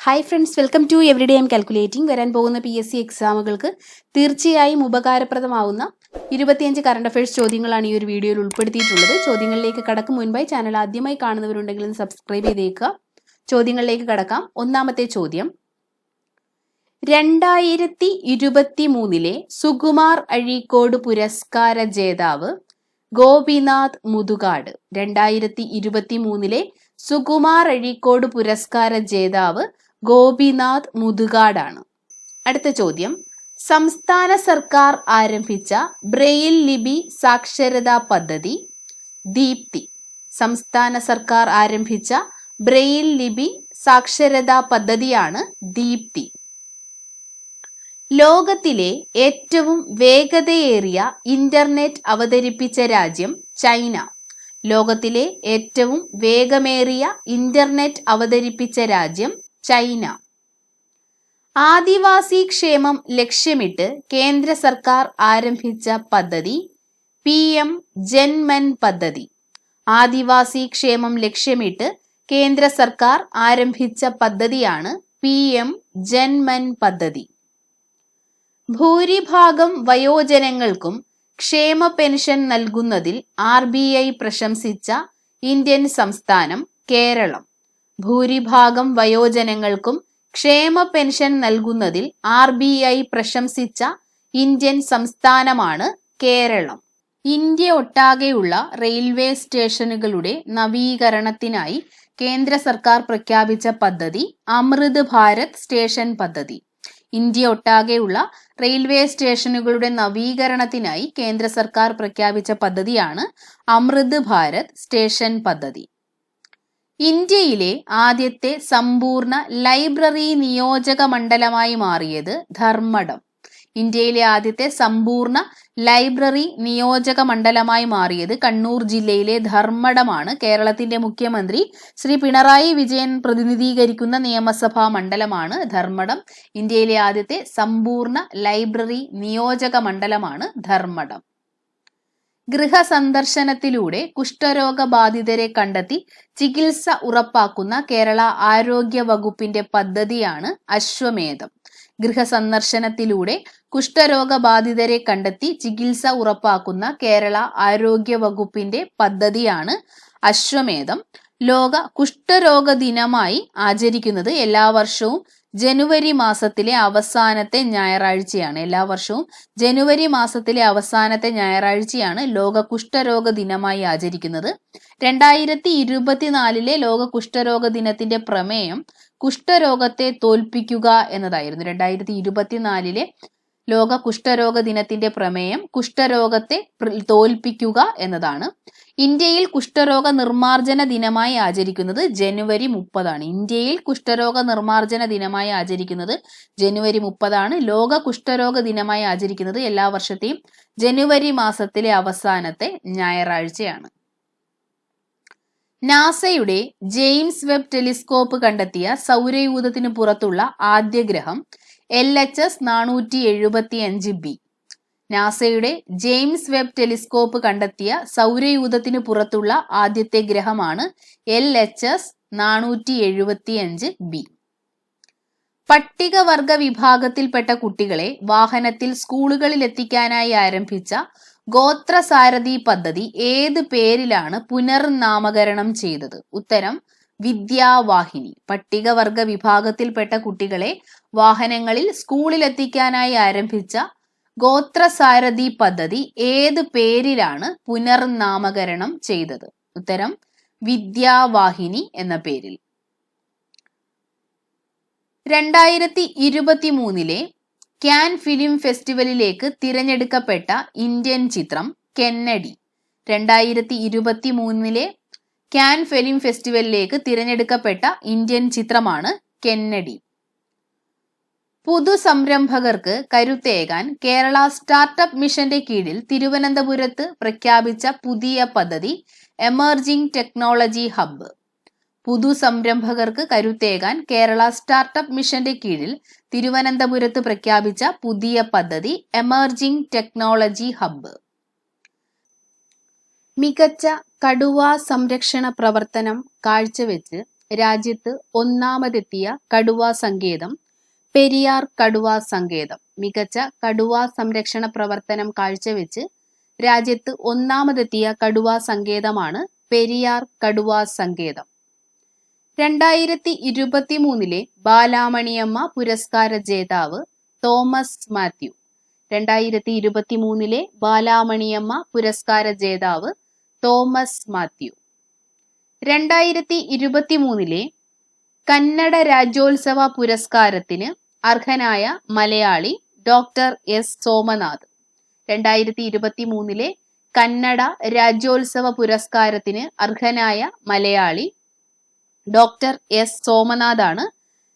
Hi friends welcome to every day M calculating വരാൻ പോകുന്ന P S C എക്സാമുകൾക്ക് തീർച്ചയായും ഉപകാരപ്രദമാവുന്ന ഇരുപത്തിയഞ്ച് കറണ്ട് അഫയേഴ്സ് ചോദ്യങ്ങളാണ് ഈ ഒരു വീഡിയോയിൽ ഉൾപ്പെടുത്തിയിട്ടുള്ളത്. ചോദ്യങ്ങളിലേക്ക് കടക്കും മുൻപായി ചാനൽ ആദ്യമായി കാണുന്നവരുണ്ടെങ്കിൽ സബ്സ്ക്രൈബ് ചെയ്തേക്കുക. ചോദ്യങ്ങളിലേക്ക് കടക്കാം. ഒന്നാമത്തെ ചോദ്യം. രണ്ടായിരത്തി ഇരുപത്തി മൂന്നിലെ സുകുമാർ അഴീക്കോട് പുരസ്കാര ജേതാവ് ഗോപിനാഥ് മുതുകാട്. രണ്ടായിരത്തി ഇരുപത്തി മൂന്നിലെ സുകുമാർ അഴീക്കോട് പുരസ്കാര ജേതാവ് ഗോപിനാഥ് മുതുകാടാണ്. അടുത്ത ചോദ്യം. സംസ്ഥാന സർക്കാർ ആരംഭിച്ച ബ്രെയിൽ ലിപി സാക്ഷരതാ പദ്ധതി ദീപ്തി. സംസ്ഥാന സർക്കാർ ആരംഭിച്ച ബ്രെയിൽ ലിപി സാക്ഷരതാ പദ്ധതിയാണ് ദീപ്തി. ലോകത്തിലെ ഏറ്റവും വേഗതയേറിയ ഇന്റർനെറ്റ് അവതരിപ്പിച്ച രാജ്യം ചൈന. ലോകത്തിലെ ഏറ്റവും വേഗമേറിയ ഇന്റർനെറ്റ് അവതരിപ്പിച്ച രാജ്യം ചൈന. ആദിവാസി ക്ഷേമം ലക്ഷ്യമിട്ട് കേന്ദ്ര സർക്കാർ ആരംഭിച്ച പദ്ധതി പി എം ജൻമൻ പദ്ധതി. ആദിവാസി ക്ഷേമം ലക്ഷ്യമിട്ട് കേന്ദ്ര സർക്കാർ ആരംഭിച്ച പദ്ധതിയാണ് പി എം ജൻമൻ പദ്ധതി. ഭൂരിഭാഗം വയോജനങ്ങൾക്കും ക്ഷേമ പെൻഷൻ നൽകുന്നതിൽ ആർ ബി ഐ പ്രശംസിച്ച ഇന്ത്യൻ സംസ്ഥാനം കേരളം. ഭൂരിഭാഗം വയോജനങ്ങൾക്കും ക്ഷേമ പെൻഷൻ നൽകുന്നതിൽ ആർ ബി ഐ പ്രശംസിച്ച ഇന്ത്യൻ സംസ്ഥാനമാണ് കേരളം. ഇന്ത്യ ഒട്ടാകെയുള്ള റെയിൽവേ സ്റ്റേഷനുകളുടെ നവീകരണത്തിനായി കേന്ദ്ര സർക്കാർ പ്രഖ്യാപിച്ച പദ്ധതി അമൃത് ഭാരത് സ്റ്റേഷൻ പദ്ധതി. ഇന്ത്യ ഒട്ടാകെയുള്ള റെയിൽവേ സ്റ്റേഷനുകളുടെ നവീകരണത്തിനായി കേന്ദ്ര സർക്കാർ പ്രഖ്യാപിച്ച പദ്ധതിയാണ് അമൃത് ഭാരത് സ്റ്റേഷൻ പദ്ധതി. ഇന്ത്യയിലെ ആദ്യത്തെ സമ്പൂർണ ലൈബ്രറി നിയോജക മണ്ഡലമായി മാറിയത് ധർമ്മടം. ഇന്ത്യയിലെ ആദ്യത്തെ സമ്പൂർണ ലൈബ്രറി നിയോജക മണ്ഡലമായി മാറിയത് കണ്ണൂർ ജില്ലയിലെ ധർമ്മടമാണ്. കേരളത്തിന്റെ മുഖ്യമന്ത്രി ശ്രീ പിണറായി വിജയൻ പ്രതിനിധീകരിക്കുന്ന നിയമസഭാ മണ്ഡലമാണ് ധർമ്മടം. ഇന്ത്യയിലെ ആദ്യത്തെ സമ്പൂർണ ലൈബ്രറി നിയോജക മണ്ഡലമാണ് ധർമ്മടം. ഗൃഹസന്ദർശനത്തിലൂടെ കുഷ്ഠരോഗബാധിതരെ കണ്ടെത്തി ചികിത്സ ഉറപ്പാക്കുന്ന കേരള ആരോഗ്യ വകുപ്പിന്റെ പദ്ധതിയാണ് അശ്വമേധം. ഗൃഹസന്ദർശനത്തിലൂടെ കുഷ്ഠരോഗബാധിതരെ കണ്ടെത്തി ചികിത്സ ഉറപ്പാക്കുന്ന കേരള ആരോഗ്യ വകുപ്പിന്റെ പദ്ധതിയാണ് അശ്വമേധം. ലോക കുഷ്ഠരോഗ ദിനമായി ആചരിക്കുന്നത് എല്ലാ വർഷവും ജനുവരി മാസത്തിലെ അവസാനത്തെ ഞായറാഴ്ചയാണ്. എല്ലാ വർഷവും ജനുവരി മാസത്തിലെ അവസാനത്തെ ഞായറാഴ്ചയാണ് ലോക കുഷ്ഠരോഗ ദിനമായി ആചരിക്കുന്നത്. രണ്ടായിരത്തി ഇരുപത്തിനാലിലെ ലോക കുഷ്ഠരോഗ ദിനത്തിന്റെ പ്രമേയം കുഷ്ഠരോഗത്തെ തോൽപ്പിക്കുക എന്നതായിരുന്നു. രണ്ടായിരത്തി ഇരുപത്തിനാലിലെ ലോക കുഷ്ഠരോഗ ദിനത്തിന്റെ പ്രമേയം കുഷ്ഠരോഗത്തെ തോൽപ്പിക്കുക എന്നതാണ്. ഇന്ത്യയിൽ കുഷ്ഠരോഗ നിർമ്മാർജന ദിനമായി ആചരിക്കുന്നത് ജനുവരി മുപ്പതാണ്. ഇന്ത്യയിൽ കുഷ്ഠരോഗ നിർമ്മാർജന ദിനമായി ആചരിക്കുന്നത് ജനുവരി മുപ്പതാണ്. ലോക കുഷ്ഠരോഗ ദിനമായി ആചരിക്കുന്നത് എല്ലാ വർഷത്തെയും ജനുവരി മാസത്തിലെ അവസാനത്തെ ഞായറാഴ്ചയാണ്. നാസയുടെ ജെയിംസ് വെബ് ടെലിസ്കോപ്പ് കണ്ടെത്തിയ സൗരയൂഥത്തിന് പുറത്തുള്ള ആദ്യ ഗ്രഹം എൽ എച്ച് എസ് നാനൂറ്റി എഴുപത്തി അഞ്ച് ബി. നാസയുടെ ജെയിംസ് വെബ് ടെലിസ്കോപ്പ് കണ്ടെത്തിയ സൗരയൂഥത്തിന് പുറത്തുള്ള ആദ്യത്തെ ഗ്രഹമാണ് എൽ എച്ച് എസ് നാനൂറ്റി എഴുപത്തി അഞ്ച് ബി. പട്ടികവർഗ വിഭാഗത്തിൽപ്പെട്ട കുട്ടികളെ വാഹനത്തിൽ സ്കൂളുകളിൽ എത്തിക്കാനായി ആരംഭിച്ച ഗോത്രസാരഥി പദ്ധതി ഏത് പേരിലാണ് പുനർനാമകരണം ചെയ്തത്? ഉത്തരം വിദ്യാവാഹിനി. പട്ടികവർഗ വിഭാഗത്തിൽപ്പെട്ട കുട്ടികളെ വാഹനങ്ങളിൽ സ്കൂളിലെത്തിക്കാനായി ആരംഭിച്ച ഗോത്രസാരഥി പദ്ധതി ഏത് പേരിലാണ് പുനർനാമകരണം ചെയ്തത്? ഉത്തരം വിദ്യാവാഹിനി എന്ന പേരിൽ. രണ്ടായിരത്തി ഇരുപത്തി മൂന്നിലെ ക്യാൻ ഫിലിം ഫെസ്റ്റിവലിലേക്ക് തിരഞ്ഞെടുക്കപ്പെട്ട ഇന്ത്യൻ ചിത്രം കെന്നഡി. രണ്ടായിരത്തി ഇരുപത്തി മൂന്നിലെ ക്യാൻ ഫിലിം ഫെസ്റ്റിവലിലേക്ക് തിരഞ്ഞെടുക്കപ്പെട്ട ഇന്ത്യൻ ചിത്രമാണ് കെന്നഡി. പുതു സംരംഭകർക്ക് കരുത്തേകാൻ കേരള സ്റ്റാർട്ടപ്പ് മിഷന്റെ കീഴിൽ തിരുവനന്തപുരത്ത് പ്രഖ്യാപിച്ച പുതിയ പദ്ധതി എമർജിംഗ് ടെക്നോളജി ഹബ്ബ്. പുതുസംരംഭകർക്ക് കരുത്തേകാൻ കേരള സ്റ്റാർട്ടപ്പ് മിഷന്റെ കീഴിൽ തിരുവനന്തപുരത്ത് പ്രഖ്യാപിച്ച പുതിയ പദ്ധതി എമർജിംഗ് ടെക്നോളജി ഹബ്ബ്. മികച്ച കടുവാ സംരക്ഷണ പ്രവർത്തനം കാഴ്ചവെച്ച് രാജ്യത്ത് ഒന്നാമതെത്തിയ കടുവാ സങ്കേതം പെരിയാർ കടുവാ സങ്കേതം. മികച്ച കടുവാ സംരക്ഷണ പ്രവർത്തനം കാഴ്ചവെച്ച് രാജ്യത്ത് ഒന്നാമതെത്തിയ കടുവാ സങ്കേതമാണ് പെരിയാർ കടുവാ സങ്കേതം. രണ്ടായിരത്തി ഇരുപത്തി മൂന്നിലെ ബാലാമണിയമ്മ പുരസ്കാര ജേതാവ് തോമസ് മാത്യു. രണ്ടായിരത്തി ഇരുപത്തി മൂന്നിലെ ബാലാമണിയമ്മ പുരസ്കാര ജേതാവ് തോമസ് മാത്യു. രണ്ടായിരത്തി ഇരുപത്തി മൂന്നിലെ കന്നഡ രാജ്യോത്സവ പുരസ്കാരത്തിന് അർഹനായ മലയാളി ഡോക്ടർ എസ് സോമനാഥ്. രണ്ടായിരത്തി ഇരുപത്തി മൂന്നിലെ കന്നഡ രാജ്യോത്സവ പുരസ്കാരത്തിന് അർഹനായ മലയാളി ഡോക്ടർ എസ് സോമനാഥാണ്.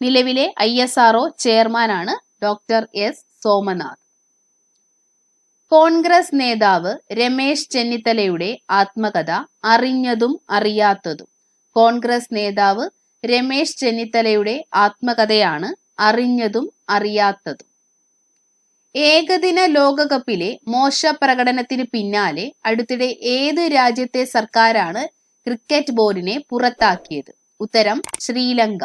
നിലവിലെ ഐ എസ് ആർഒ ചെയർമാനാണ് ഡോക്ടർ എസ് സോമനാഥ്. കോൺഗ്രസ് നേതാവ് രമേശ് ചെന്നിത്തലയുടെ ആത്മകഥ അറിഞ്ഞതും അറിയാത്തതും. കോൺഗ്രസ് നേതാവ് രമേശ് ചെന്നിത്തലയുടെ ആത്മകഥയാണ് അറിഞ്ഞതും അറിയാത്തതും. ഏകദിന ലോകകപ്പിലെ മോശ പ്രകടനത്തിന് പിന്നാലെ അടുത്തിടെ ഏത് രാജ്യത്തെ സർക്കാരാണ് ക്രിക്കറ്റ് ബോർഡിനെ പുറത്താക്കിയത്? ഉത്തരം ശ്രീലങ്ക.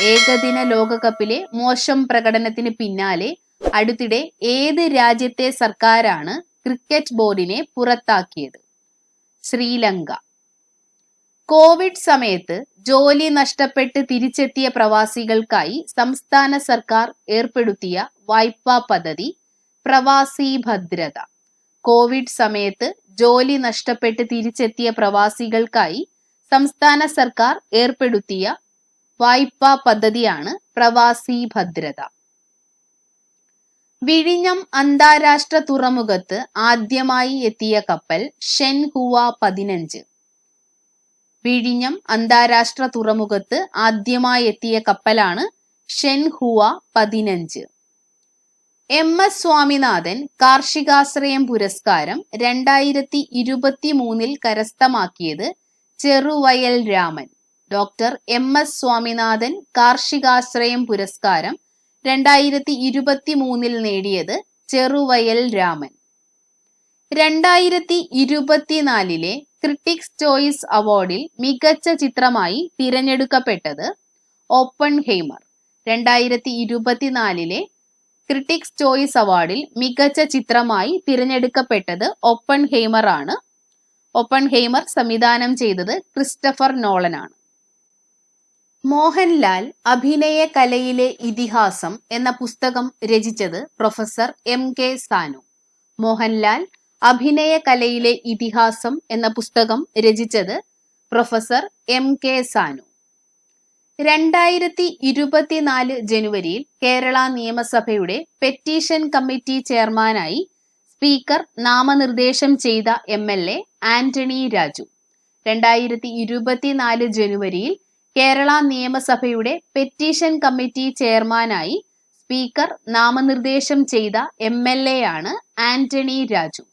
ഏകദിന ലോകകപ്പിലെ മോശം പ്രകടനത്തിന് പിന്നാലെ അടുത്തിടെ ഏത് രാജ്യത്തെ സർക്കാരാണ് ക്രിക്കറ്റ് ബോർഡിനെ പുറത്താക്കിയത്? ശ്രീലങ്ക. കോവിഡ് സമയത്ത് ജോലി നഷ്ടപ്പെട്ട് തിരിച്ചെത്തിയ പ്രവാസികൾക്കായി സംസ്ഥാന സർക്കാർ ഏർപ്പെടുത്തിയ വായ്പാ പദ്ധതി പ്രവാസി ഭദ്രത. കോവിഡ് സമയത്ത് ജോലി നഷ്ടപ്പെട്ട് തിരിച്ചെത്തിയ പ്രവാസികൾക്കായി സംസ്ഥാന സർക്കാർ ഏർപ്പെടുത്തിയ വായ്പാ പദ്ധതിയാണ് പ്രവാസി ഭദ്രത. വിഴിഞ്ഞം അന്താരാഷ്ട്ര തുറമുഖത്ത് ആദ്യമായി എത്തിയ കപ്പൽ ഷെൻഹുവ പതിനഞ്ച്. വിഴിഞ്ഞം അന്താരാഷ്ട്ര തുറമുഖത്ത് ആദ്യമായി എത്തിയ കപ്പലാണ് ഷെൻഹുവ പതിനഞ്ച്. എം എസ് സ്വാമിനാഥൻ കാർഷികാശ്രയം പുരസ്കാരം രണ്ടായിരത്തി ഇരുപത്തി മൂന്നിൽ കരസ്ഥമാക്കിയത് Cheruvayal Raman. Doctor M S Swaminathan കാർഷികാശ്രയം പുരസ്കാരം രണ്ടായിരത്തി ഇരുപത്തി മൂന്നിൽ നേടിയത് ചെറുവയൽ രാമൻ. രണ്ടായിരത്തി ഇരുപത്തിനാലിലെ ക്രിട്ടിക്സ് ചോയ്സ് അവാർഡിൽ മികച്ച ചിത്രമായി തിരഞ്ഞെടുക്കപ്പെട്ടത് ഓപ്പൺ ഹെയ്മർ രണ്ടായിരത്തി ഇരുപത്തിനാലിലെ ക്രിട്ടിക്സ് ചോയ്സ് അവാർഡിൽ മികച്ച ചിത്രമായി തിരഞ്ഞെടുക്കപ്പെട്ടത് ഓപ്പൺ ഹെയ്മർ ആണ് ഓപ്പൺ ഹെയ്മർ സംവിധാനം ചെയ്തത് ക്രിസ്റ്റഫർ നോളനാണ്. മോഹൻലാൽ അഭിനയ കലയിലെ ഇതിഹാസം എന്ന പുസ്തകം രചിച്ചത് professor M K Sanu. Mohanlal അഭിനയ കലയിലെ ഇതിഹാസം എന്ന പുസ്തകം രചിച്ചത് പ്രൊഫസർ എം കെ സാനു. രണ്ടായിരത്തി ഇരുപത്തിനാല് ജനുവരിയിൽ കേരള നിയമസഭയുടെ പെറ്റീഷൻ കമ്മിറ്റി ചെയർമാനായി സ്പീക്കർ നാമനിർദ്ദേശം ചെയ്ത M L A Antony Raju. രണ്ടായിരത്തി ഇരുപത്തിനാല് ജനുവരിയിൽ കേരള നിയമസഭയുടെ പെറ്റീഷൻ കമ്മിറ്റി ചെയർമാനായി സ്പീക്കർ നാമനിർദ്ദേശം ചെയ്ത എം എൽ എ ആണ് ആന്റണി രാജു.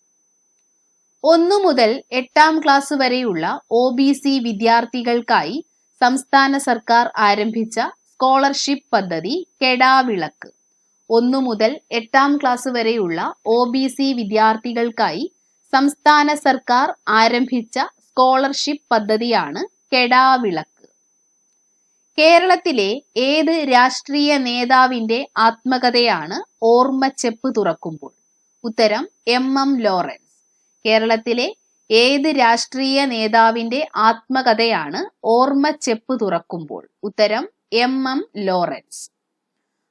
ഒന്നു മുതൽ എട്ടാം ക്ലാസ് വരെയുള്ള ഒ ബി സി വിദ്യാർത്ഥികൾക്കായി സംസ്ഥാന സർക്കാർ ആരംഭിച്ച സ്കോളർഷിപ്പ് പദ്ധതി കെടാവിളക്ക്. ഒന്നു മുതൽ എട്ടാം ക്ലാസ് വരെയുള്ള ഒ ബി സി വിദ്യാർത്ഥികൾക്കായി സംസ്ഥാന സർക്കാർ ആരംഭിച്ച സ്കോളർഷിപ്പ് പദ്ധതിയാണ് കെടാവിളക്ക്. കേരളത്തിലെ ഏത് രാഷ്ട്രീയ നേതാവിന്റെ ആത്മകഥയാണ് ഓർമ്മച്ചെപ്പ് തുറക്കുമ്പോൾ? ഉത്തരം എം എം ലോറൻസ്. കേരളത്തിലെ ഏത് രാഷ്ട്രീയ നേതാവിന്റെ ആത്മകഥയാണ് ഓർമ്മച്ചെപ്പ് തുറക്കുമ്പോൾ? ഉത്തരം എം എം ലോറൻസ്.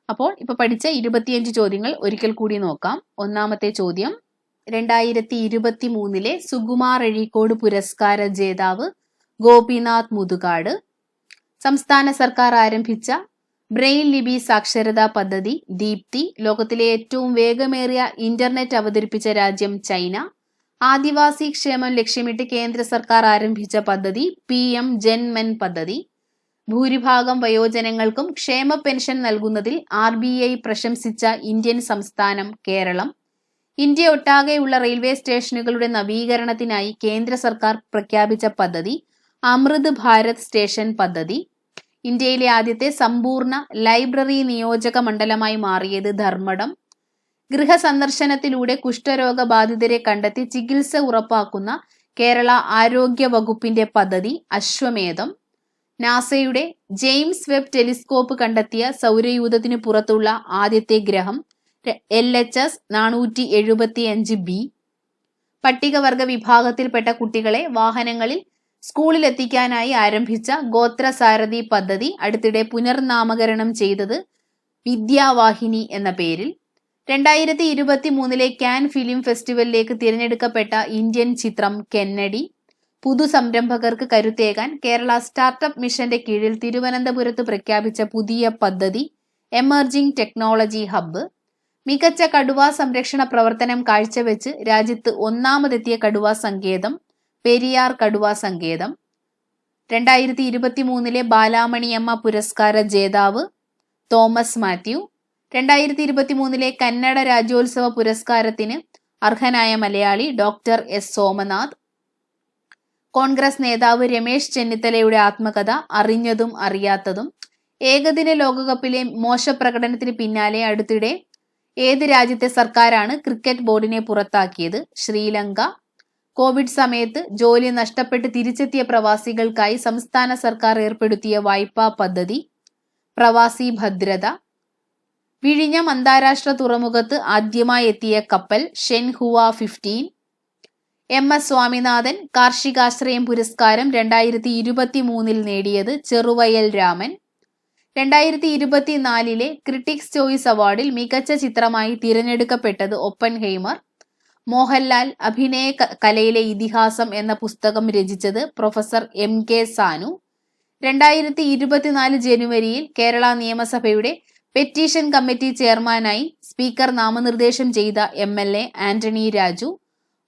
അപ്പോൾ ഇപ്പൊ പഠിച്ച ഇരുപത്തിയഞ്ച് ചോദ്യങ്ങൾ ഒരിക്കൽ കൂടി നോക്കാം. ഒന്നാമത്തെ ചോദ്യം രണ്ടായിരത്തി ഇരുപത്തി മൂന്നിലെ സുകുമാർ എഴിക്കോട് പുരസ്കാര ജേതാവ് ഗോപിനാഥ് മുതുകാട് സംസ്ഥാന സർക്കാർ ആരംഭിച്ച ബ്രെയിൻ ലിപി സാക്ഷരതാ പദ്ധതി ദീപ്തി ലോകത്തിലെ ഏറ്റവും വേഗമേറിയ ഇന്റർനെറ്റ് അവതരിപ്പിച്ച രാജ്യം ചൈന. ആദിവാസി ക്ഷേമം ലക്ഷ്യമിട്ട് കേന്ദ്ര സർക്കാർ ആരംഭിച്ച പദ്ധതി പി എം ജൻമൻ പദ്ധതി. ഭൂരിഭാഗം വയോജനങ്ങൾക്കും ക്ഷേമ പെൻഷൻ നൽകുന്നതിൽ ആർ ബി ഐ പ്രശംസിച്ച ഇന്ത്യൻ സംസ്ഥാനം കേരളം. ഇന്ത്യ ഒട്ടാകെയുള്ള റെയിൽവേ സ്റ്റേഷനുകളുടെ നവീകരണത്തിനായി കേന്ദ്ര സർക്കാർ പ്രഖ്യാപിച്ച പദ്ധതി അമൃത് ഭാരത് സ്റ്റേഷൻ പദ്ധതി. ഇന്ത്യയിലെ ആദ്യത്തെ സമ്പൂർണ ലൈബ്രറി നിയോജക മണ്ഡലമായി മാറിയത് ധർമ്മടം. ഗൃഹസന്ദർശനത്തിലൂടെ കുഷ്ഠരോഗ ബാധിതരെ കണ്ടെത്തി ചികിത്സ ഉറപ്പാക്കുന്ന കേരള ആരോഗ്യ വകുപ്പിന്റെ പദ്ധതി അശ്വമേധം. നാസയുടെ ജെയിംസ് വെബ് ടെലിസ്കോപ്പ് കണ്ടെത്തിയ സൗരയൂഥത്തിന് പുറത്തുള്ള ആദ്യത്തെ ഗ്രഹം എൽ എച്ച് എസ് നാനൂറ്റി എഴുപത്തി അഞ്ച് ബി. പട്ടികവർഗ വിഭാഗത്തിൽപ്പെട്ട കുട്ടികളെ വാഹനങ്ങളിൽ സ്കൂളിൽ എത്തിക്കാനായി ആരംഭിച്ച ഗോത്രസാരഥി പദ്ധതി അടുത്തിടെ പുനർനാമകരണം ചെയ്തത് വിദ്യാവാഹിനി എന്ന പേരിൽ. രണ്ടായിരത്തി ഇരുപത്തി മൂന്നിലെ ക്യാൻ ഫിലിം ഫെസ്റ്റിവലിലേക്ക് തിരഞ്ഞെടുക്കപ്പെട്ട ഇന്ത്യൻ ചിത്രം കെന്നഡി. പുതുസംരംഭകർക്ക് കരുത്തേകാൻ കേരള സ്റ്റാർട്ടപ്പ് മിഷന്റെ കീഴിൽ തിരുവനന്തപുരത്ത് പ്രഖ്യാപിച്ച പുതിയ പദ്ധതി എമർജിംഗ് ടെക്നോളജി ഹബ്ബ്. മികച്ച കടുവാ സംരക്ഷണ പ്രവർത്തനം കാഴ്ചവെച്ച് രാജ്യത്ത് ഒന്നാമതെത്തിയ കടുവാ സങ്കേതം. പെരിയാർ കടുവാ സങ്കേതം. രണ്ടായിരത്തി ഇരുപത്തി മൂന്നിലെ ബാലാമണിയമ്മ പുരസ്കാര ജേതാവ് തോമസ് മാത്യു. രണ്ടായിരത്തി ഇരുപത്തി മൂന്നിലെ കന്നഡ രാജ്യോത്സവ പുരസ്കാരത്തിന് അർഹനായ Malayali doctor S Somanath. Congress നേതാവ് രമേശ് ചെന്നിത്തലയുടെ ആത്മകഥ അറിഞ്ഞതും അറിയാത്തതും. ഏകദിന ലോകകപ്പിലെ മോശപ്രകടനത്തിന് പിന്നാലെ അടുത്തിടെ ഏത് രാജ്യത്തെ സർക്കാരാണ് ക്രിക്കറ്റ് ബോർഡിനെ പുറത്താക്കിയത്? ശ്രീലങ്ക കോവിഡ് സമയത്ത് ജോലി നഷ്ടപ്പെട്ട് തിരിച്ചെത്തിയ പ്രവാസികൾക്കായി സംസ്ഥാന സർക്കാർ ഏർപ്പെടുത്തിയ വായ്പാ പദ്ധതി പ്രവാസി ഭദ്രത വിഴിഞ്ഞം അന്താരാഷ്ട്ര തുറമുഖത്ത് ആദ്യമായി എത്തിയ കപ്പൽ Zhen Hua fifteen M S Swaminathan കാർഷികാശ്രയം പുരസ്കാരം രണ്ടായിരത്തി ഇരുപത്തി മൂന്നിൽ നേടിയത് ചെറുവയൽ രാമൻ. രണ്ടായിരത്തി ഇരുപത്തിനാലിലെ ക്രിട്ടിക്സ് ചോയ്സ് അവാർഡിൽ മികച്ച ചിത്രമായി തിരഞ്ഞെടുക്കപ്പെട്ടത് ഒപ്പൻ ഹെയ്മർ മോഹൻലാൽ അഭിനയ കലയിലെ ഇതിഹാസം എന്ന പുസ്തകം രചിച്ചത് പ്രൊഫസർ എം കെ സാനു. രണ്ടായിരത്തി ഇരുപത്തിനാല് ജനുവരിയിൽ കേരള നിയമസഭയുടെ പെറ്റീഷൻ കമ്മിറ്റി ചെയർമാനായി സ്പീക്കർ നാമനിർദ്ദേശം ചെയ്ത M L A Antony Raju.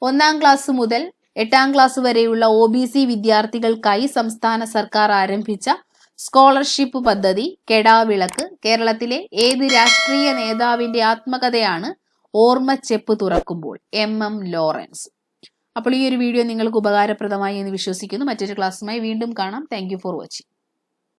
ഒന്നാം ക്ലാസ് മുതൽ എട്ടാം ക്ലാസ് വരെയുള്ള ഒ ബി സി വിദ്യാർത്ഥികൾക്കായി സംസ്ഥാന സർക്കാർ ആരംഭിച്ച സ്കോളർഷിപ്പ് പദ്ധതി കെടാവിളക്ക് കേരളത്തിലെ ഏത് രാഷ്ട്രീയ നേതാവിന്റെ ആത്മകഥയാണ് ഓർമ്മച്ചെപ്പ് തുറക്കുമ്പോൾ എം എം ലോറൻസ്. അപ്പോൾ ഈ ഒരു വീഡിയോ നിങ്ങൾക്ക് ഉപകാരപ്രദമായി എന്ന് വിശ്വസിക്കുന്നു. മറ്റൊരു ക്ലാസ്സുമായി വീണ്ടും കാണാം. Thank for watching